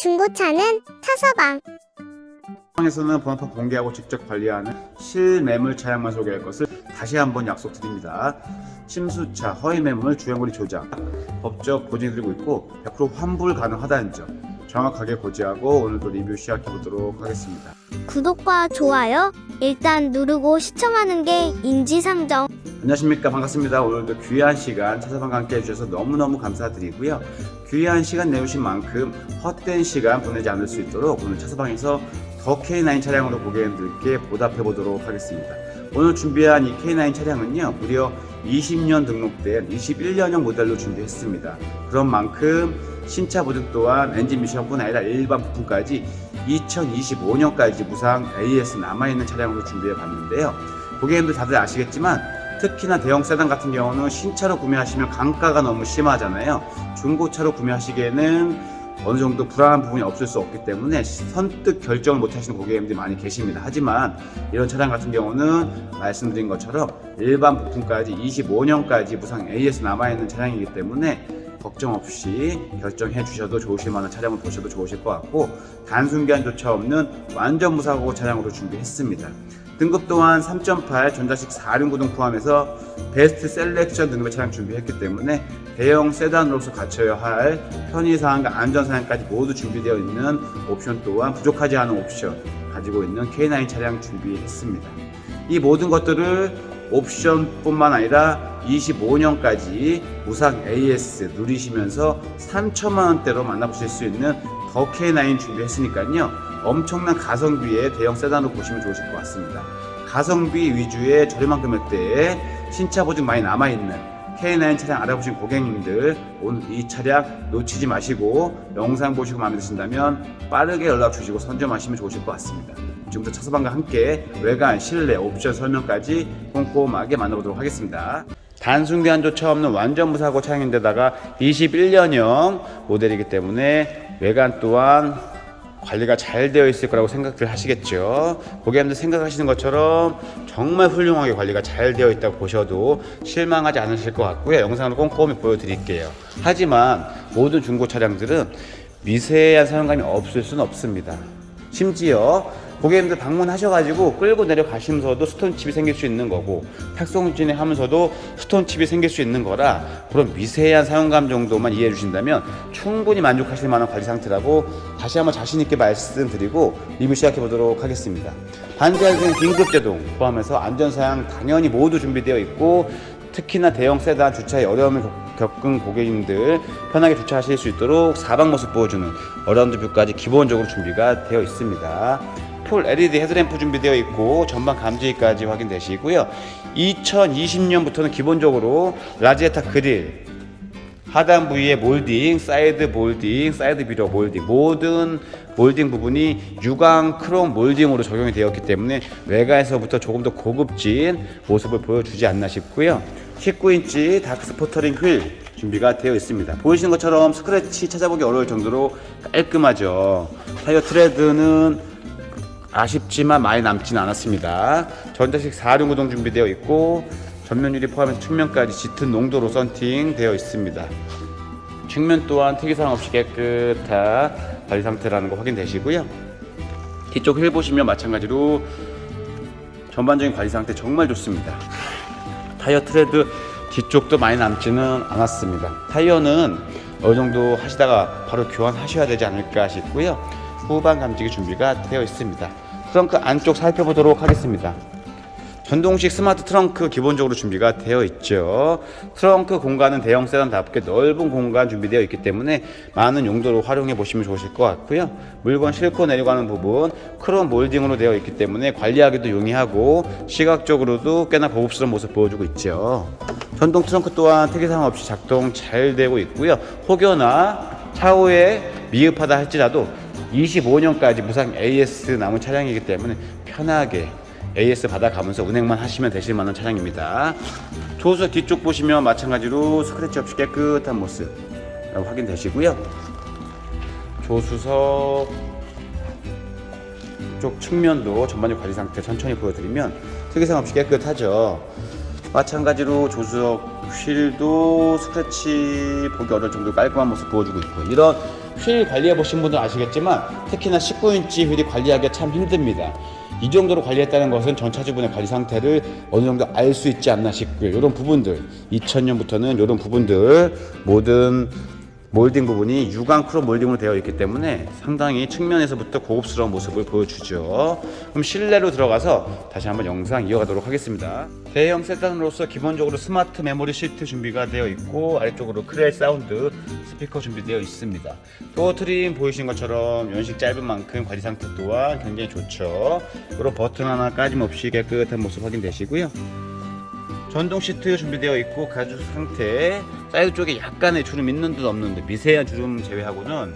중고차는 차서방. 에서는 번호판 공개하고 직접 관리하는 실매물 차량만 소개할 것을 다시 한번 약속드립니다. 침수차, 허위매물, 주행거리 조작, 법적 고증이 들고 있고 100% 환불 가능하다는 점 정확하게 고지하고 오늘도 리뷰 시작해 보도록 하겠습니다. 구독과 좋아요 일단 누르고 시청하는 게 인지상정. 안녕하십니까 반갑습니다. 오늘도 귀한 시간 차사방과 함께 해주셔서 너무너무 감사드리고요. 귀한 시간 내주신 만큼 헛된 시간 보내지 않을 수 있도록 오늘 차사방에서 더 K9 차량으로 고객님들께 보답해 보도록 하겠습니다. 오늘 준비한 이 K9 차량은요 무려 20년 등록된 21년형 모델로 준비했습니다. 그런 만큼 신차 보증 또한 엔진 미션뿐 아니라 일반 부품까지 2025년까지 무상 AS 남아있는 차량으로 준비해 봤는데요. 고객님들 다들 아시겠지만 특히나 대형 세단 같은 경우는 신차로 구매하시면 강가가 너무 심하잖아요. 중고차로 구매하시기에는 어느 정도 불안한 부분이 없을 수 없기 때문에 선뜻 결정을 못 하시는 고객님들이 많이 계십니다. 하지만 이런 차량 같은 경우는 말씀드린 것처럼 일반 부품까지 25년까지 무상 AS 남아있는 차량이기 때문에 걱정 없이 결정해 주셔도 좋으실 만한 차량을 보셔도 좋으실 것 같고 단순기한조차 없는 완전 무사고 차량으로 준비했습니다. 등급 또한 3.8 전자식 4륜 구동 포함해서 베스트 셀렉션 등급의 차량 준비했기 때문에 대형 세단으로서 갖춰야 할 편의사항과 안전사항까지 모두 준비되어 있는 옵션 또한 부족하지 않은 옵션 가지고 있는 K9 차량 준비했습니다. 이 모든 것들을 옵션뿐만 아니라 25년까지 무상 AS 누리시면서 3천만 원대로 만나보실 수 있는 더 K9 준비했으니까요. 엄청난 가성비의 대형 세단으로 보시면 좋으실 것 같습니다. 가성비 위주의 저렴한 금액대에 신차 보증 많이 남아있는 K9 차량 알아보신 고객님들 오늘 이 차량 놓치지 마시고 영상 보시고 마음에 드신다면 빠르게 연락 주시고 선점하시면 좋으실 것 같습니다. 지금부터 차서방과 함께 외관, 실내, 옵션 설명까지 꼼꼼하게 만나보도록 하겠습니다. 단순 교환조차 없는 완전 무사고 차량인데다가 21년형 모델이기 때문에 외관 또한 관리가 잘 되어 있을 거라고 생각들 하시겠죠. 고객님들 생각하시는 것처럼 정말 훌륭하게 관리가 잘 되어 있다고 보셔도 실망하지 않으실 것 같고요. 영상으로 꼼꼼히 보여드릴게요. 하지만 모든 중고 차량들은 미세한 사용감이 없을 수는 없습니다. 심지어 고객님들 방문하셔가지고 끌고 내려가시면서도 스톤칩이 생길 수 있는 거고 탁송 진행하면서도 스톤칩이 생길 수 있는 거라 그런 미세한 사용감 정도만 이해해 주신다면 충분히 만족하실 만한 관리 상태라고 다시 한번 자신 있게 말씀드리고 리뷰 시작해 보도록 하겠습니다. 반대하는 긴급 제동 포함해서 안전 사양 당연히 모두 준비되어 있고 특히나 대형 세단 주차에 어려움을 겪- 겪은 고객님들 편하게 주차하실 수 있도록 사방 모습 보여주는 어라운드 뷰까지 기본적으로 준비가 되어 있습니다. 풀 LED 헤드램프 준비되어 있고 전방 감지기까지 확인되시고요. 2020년부터는 기본적으로 라지에타 그릴 하단 부위의 몰딩, 사이드 몰딩, 사이드 비로 몰딩 모든 몰딩 부분이 유광 크롬 몰딩으로 적용이 되었기 때문에 외관에서부터 조금 더 고급진 모습을 보여주지 않나 싶고요. 19인치 다크 스포터링 휠 준비가 되어 있습니다. 보이시는 것처럼 스크래치 찾아보기 어려울 정도로 깔끔하죠. 타이어 트레드는 아쉽지만 많이 남지는 않았습니다. 전자식 4륜 구동 준비되어 있고 전면 유리 포함해서 측면까지 짙은 농도로 썬팅 되어 있습니다. 측면 또한 특이사항 없이 깨끗한 관리 상태라는 거 확인되시고요. 뒤쪽 휠 보시면 마찬가지로 전반적인 관리 상태 정말 좋습니다. 타이어 트레드 뒤쪽도 많이 남지는 않았습니다. 타이어는 어느 정도 하시다가 바로 교환하셔야 되지 않을까 싶고요. 후방 감지기 준비가 되어 있습니다. 트렁크 안쪽 살펴보도록 하겠습니다. 전동식 스마트 트렁크 기본적으로 준비가 되어 있죠. 트렁크 공간은 대형 세단답게 넓은 공간 준비되어 있기 때문에 많은 용도로 활용해 보시면 좋으실 것 같고요. 물건 싣고 내려가는 부분 크롬 몰딩으로 되어 있기 때문에 관리하기도 용이하고 시각적으로도 꽤나 고급스러운 모습 보여주고 있죠. 전동 트렁크 또한 특이사항 없이 작동 잘 되고 있고요. 혹여나 차후에 미흡하다 할지라도 25년까지 무상 AS 남은 차량이기 때문에 편하게 AS 받아가면서 운행만 하시면 되실 만한 차량입니다. 조수석 뒤쪽 보시면 마찬가지로 스크래치 없이 깨끗한 모습 확인되시고요. 조수석 쪽 측면도 전반적 관리 상태 천천히 보여드리면 특이사항 없이 깨끗하죠. 마찬가지로 조수석 휠도 스크래치 보기 어려울 정도로 깔끔한 모습 보여주고 있고 이런 휠 관리해 보신 분들 아시겠지만 특히나 19인치 휠이 관리하기가 참 힘듭니다. 이 정도로 관리했다는 것은 전차주분의 관리 상태를 어느 정도 알 수 있지 않나 싶고요. 이런 부분들 2000년부터는 이런 부분들 모든 몰딩 부분이 유광 크롬 몰딩으로 되어 있기 때문에 상당히 측면에서부터 고급스러운 모습을 보여주죠. 그럼 실내로 들어가서 다시 한번 영상 이어가도록 하겠습니다. 대형 세단으로서 기본적으로 스마트 메모리 시트 준비가 되어 있고 아래쪽으로 크레일 사운드 스피커 준비되어 있습니다. 도어 트림 보이신 것처럼 연식 짧은 만큼 관리 상태 또한 굉장히 좋죠. 그리고 버튼 하나 까짐없이 깨끗한 모습 확인되시고요. 전동 시트 준비되어 있고 가죽 상태 사이드 쪽에 약간의 주름 있는 듯 없는 듯 미세한 주름 제외하고는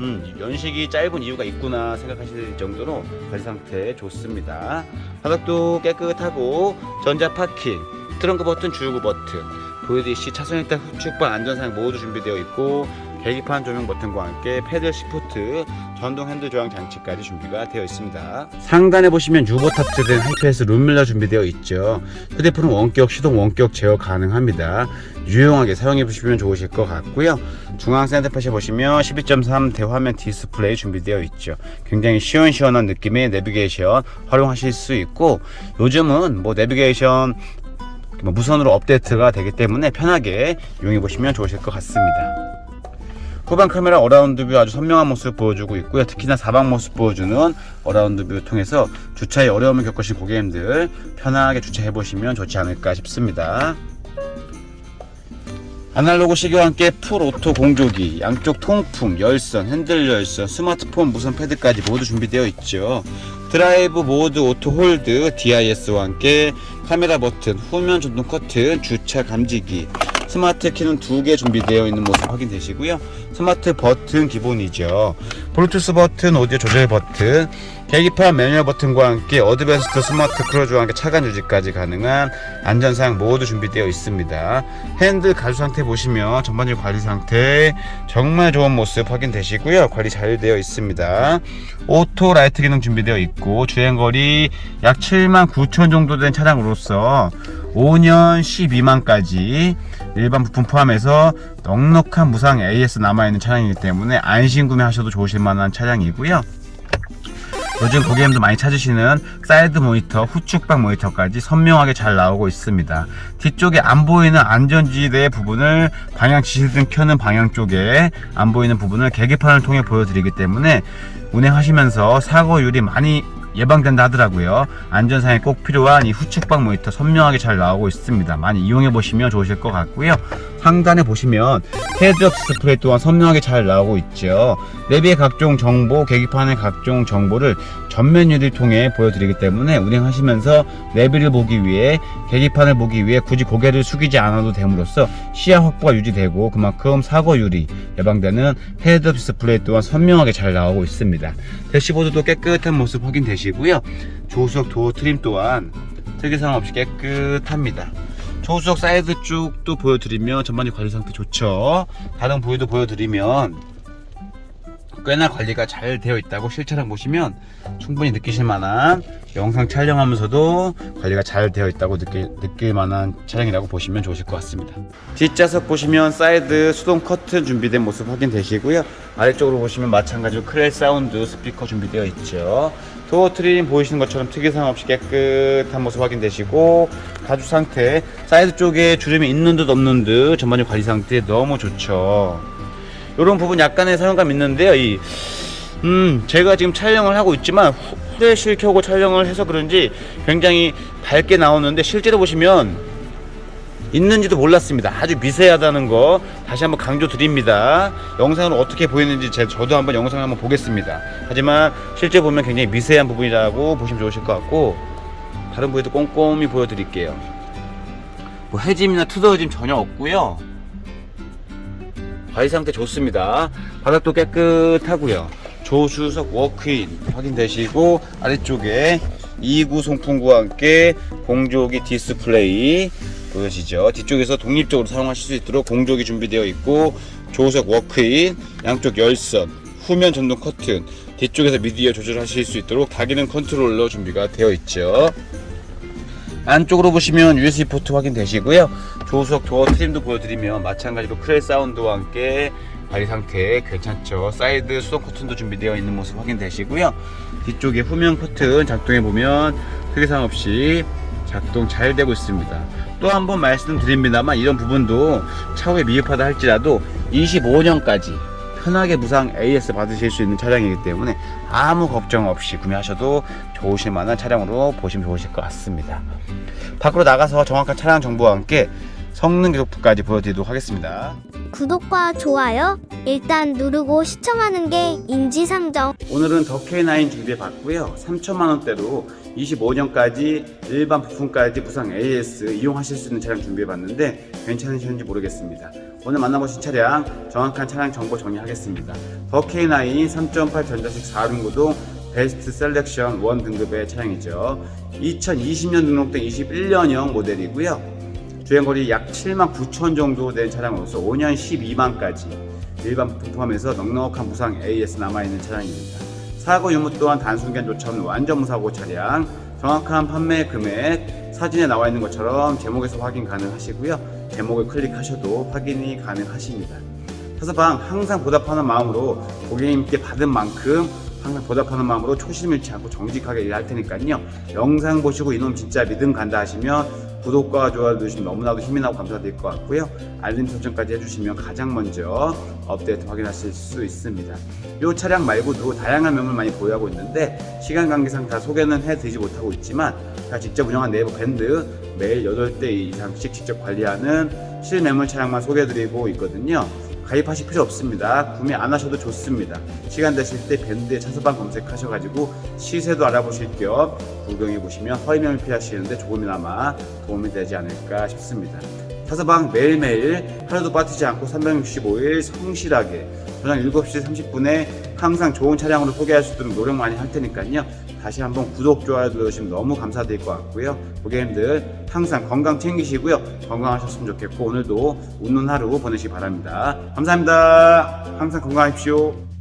음, 연식이 짧은 이유가 있구나 생각하실 정도로 관리 상태 좋습니다. 바닥도 깨끗하고 전자 파킹 트렁크 버튼 주유구 버튼 보여드리시 차선 일단 후측방 안전상 모두 준비되어 있고 계기판 조명 버튼과 함께 패들 시프트 전동 핸들 조향 장치까지 준비가 되어 있습니다. 상단에 보시면 유보 탑재된 하이패스 룸밀러 준비되어 있죠. 휴대폰은 원격 시동 원격 제어 가능합니다. 유용하게 사용해 보시면 좋으실 것 같고요. 중앙 센터펫에 보시면 12.3 대화면 디스플레이 준비되어 있죠. 굉장히 시원시원한 느낌의 내비게이션 활용하실 수 있고 요즘은 뭐 내비게이션 뭐 무선으로 업데이트가 되기 때문에 편하게 이용해 보시면 좋으실 것 같습니다. 후방 카메라 어라운드 뷰 아주 선명한 모습 보여주고 있고요. 특히나 사방 모습 보여주는 어라운드 뷰 통해서 주차에 어려움을 겪으신 고객님들 편하게 주차해 보시면 좋지 않을까 싶습니다. 아날로그 시계와 함께 풀 오토 공조기, 양쪽 통풍, 열선, 핸들 열선, 스마트폰 무선 패드까지 모두 준비되어 있죠. 드라이브 모드 오토 홀드, DIS와 함께 카메라 버튼, 후면 전동 커튼, 주차 감지기, 스마트 키는 두 개 준비되어 있는 모습 확인되시고요. 스마트 버튼 기본이죠. 블루투스 버튼, 오디오 조절 버튼, 계기판 매뉴얼 버튼과 함께 어드밴스드 스마트 크루즈와 함께 차간 유지까지 가능한 안전사양 모두 준비되어 있습니다. 핸들 가죽 상태 보시면 전반적인 관리 상태 정말 좋은 모습 확인되시고요. 관리 잘 되어 있습니다. 오토 라이트 기능 준비되어 있고 주행거리 약 7만 9천 정도 된 차량으로서 5년 12만까지 일반 부품 포함해서 넉넉한 무상 AS 남아있는 차량이기 때문에 안심 구매하셔도 좋으실 만한 차량이고요. 요즘 고객님도 많이 찾으시는 사이드 모니터, 후측방 모니터까지 선명하게 잘 나오고 있습니다. 뒤쪽에 안 보이는 안전지대 부분을 방향 지시등 켜는 방향 쪽에 안 보이는 부분을 계기판을 통해 보여드리기 때문에 운행하시면서 사고율이 많이 예방된다 하더라고요. 안전상에 꼭 필요한 이 후측방 모니터 선명하게 잘 나오고 있습니다. 많이 이용해 보시면 좋으실 것 같고요. 상단에 보시면 헤드업 디스플레이 또한 선명하게 잘 나오고 있죠. 내비의 각종 정보, 계기판의 각종 정보를 전면 유리를 통해 보여드리기 때문에 운행하시면서 내비를 보기 위해 계기판을 보기 위해 굳이 고개를 숙이지 않아도 됨으로써 시야 확보가 유지되고 그만큼 사고율이 예방되는 헤드업 디스플레이 또한 선명하게 잘 나오고 있습니다. 대시보드도 깨끗한 모습 확인되시고요. 조수석 도어 트림 또한 특이사항 없이 깨끗합니다. 조수석 사이드 쪽도 보여드리면 전반적 관리 상태 좋죠. 다른 부위도 보여드리면 꽤나 관리가 잘 되어 있다고 실차량 보시면 충분히 느끼실 만한 영상 촬영하면서도 관리가 잘 되어 있다고 느낄, 느낄 만한 차량이라고 보시면 좋으실 것 같습니다. 뒷좌석 보시면 사이드 수동 커튼 준비된 모습 확인되시고요. 아래쪽으로 보시면 마찬가지로 크렐 사운드 스피커 준비되어 있죠. 도어 트림 보이시는 것처럼 특이사항 없이 깨끗한 모습 확인되시고 가죽 상태 사이드 쪽에 주름이 있는 듯 없는 듯 전반적 관리 상태 너무 좋죠. 이런 부분 약간의 사용감 있는데요. 이, 음, 제가 지금 촬영을 하고 있지만 후- 후레쉬를 켜고 촬영을 해서 그런지 굉장히 밝게 나오는데 실제로 보시면 있는지도 몰랐습니다. 아주 미세하다는 거 다시 한번 강조 드립니다. 영상으로 어떻게 보이는지 제, 저도 한번 영상을 한번 보겠습니다. 하지만 실제 보면 굉장히 미세한 부분이라고 보시면 좋으실 것 같고 다른 부위도 꼼꼼히 보여드릴게요. 뭐 해짐이나 투더짐 전혀 없고요. 관리 상태 좋습니다. 바닥도 깨끗하고요. 조수석 워크인 확인되시고 아래쪽에 2구 송풍구와 함께 공조기 디스플레이 보여지죠. 뒤쪽에서 독립적으로 사용하실 수 있도록 공조기 준비되어 있고 조수석 워크인 양쪽 열선 후면 전동 커튼 뒤쪽에서 미디어 조절하실 수 있도록 다기능 컨트롤러 준비가 되어 있죠. 안쪽으로 보시면 USB 포트 확인되시고요. 조수석 도어 트림도 보여드리면 마찬가지로 크레 사운드와 함께 관리 상태 괜찮죠. 사이드 수동 커튼도 준비되어 있는 모습 확인되시고요. 뒤쪽에 후면 커튼 작동해 보면 특이사항 없이 작동 잘 되고 있습니다. 또 한 번 말씀드립니다만 이런 부분도 차후에 미흡하다 할지라도 25년까지 편하게 무상 AS 받으실 수 있는 차량이기 때문에 아무 걱정 없이 구매하셔도 좋으실 만한 차량으로 보시면 좋으실 것 같습니다. 밖으로 나가서 정확한 차량 정보와 함께 성능 기록부까지 보여드리도록 하겠습니다. 구독과 좋아요 일단 누르고 시청하는 게 인지상정. 오늘은 더 K9 준비해 봤고요. 3천만 원대로 25년까지 일반 부품까지 무상 AS 이용하실 수 있는 차량 준비해 봤는데 괜찮으셨는지 모르겠습니다. 오늘 만나보신 차량 정확한 차량 정보 정리하겠습니다. 더 K9 3.8 전자식 4륜구동 베스트 셀렉션 1 등급의 차량이죠. 2020년 등록된 21년형 모델이고요. 주행거리 약 7만 9천 정도 된 차량으로서 5년 12만까지 일반 부품 포함해서 넉넉한 무상 AS 남아있는 차량입니다. 사고 유무 또한 단순견조차 없는 완전 무사고 차량, 정확한 판매 금액, 사진에 나와 있는 것처럼 제목에서 확인 가능하시고요. 제목을 클릭하셔도 확인이 가능하십니다. 타사방 항상 보답하는 마음으로 고객님께 받은 만큼 항상 보답하는 마음으로 초심 잃지 않고 정직하게 일할 테니까요. 영상 보시고 이놈 진짜 믿음 간다 하시면 구독과 좋아요 누르시면 너무나도 힘이 나고 감사드릴 것 같고요. 알림 설정까지 해주시면 가장 먼저 업데이트 확인하실 수 있습니다. 이 차량 말고도 다양한 매물 많이 보유하고 있는데 시간 관계상 다 소개는 해드리지 못하고 있지만 제가 직접 운영한 네이버 밴드 매일 8대 이상씩 직접 관리하는 실매물 차량만 소개해드리고 있거든요. 가입하실 필요 없습니다. 구매 안 하셔도 좋습니다. 시간 되실 때 밴드에 차서방 검색하셔가지고 시세도 알아보실 겸 구경해 보시면 허위명을 피하시는데 조금이나마 도움이 되지 않을까 싶습니다. 차서방 매일매일 하루도 빠지지 않고 365일 성실하게 저녁 7시 30분에 항상 좋은 차량으로 소개할 수 있도록 노력 많이 할 테니까요. 다시 한번 구독, 좋아요 눌러주시면 너무 감사드릴 것 같고요. 고객님들 항상 건강 챙기시고요. 건강하셨으면 좋겠고 오늘도 웃는 하루 보내시기 바랍니다. 감사합니다. 항상 건강하십시오.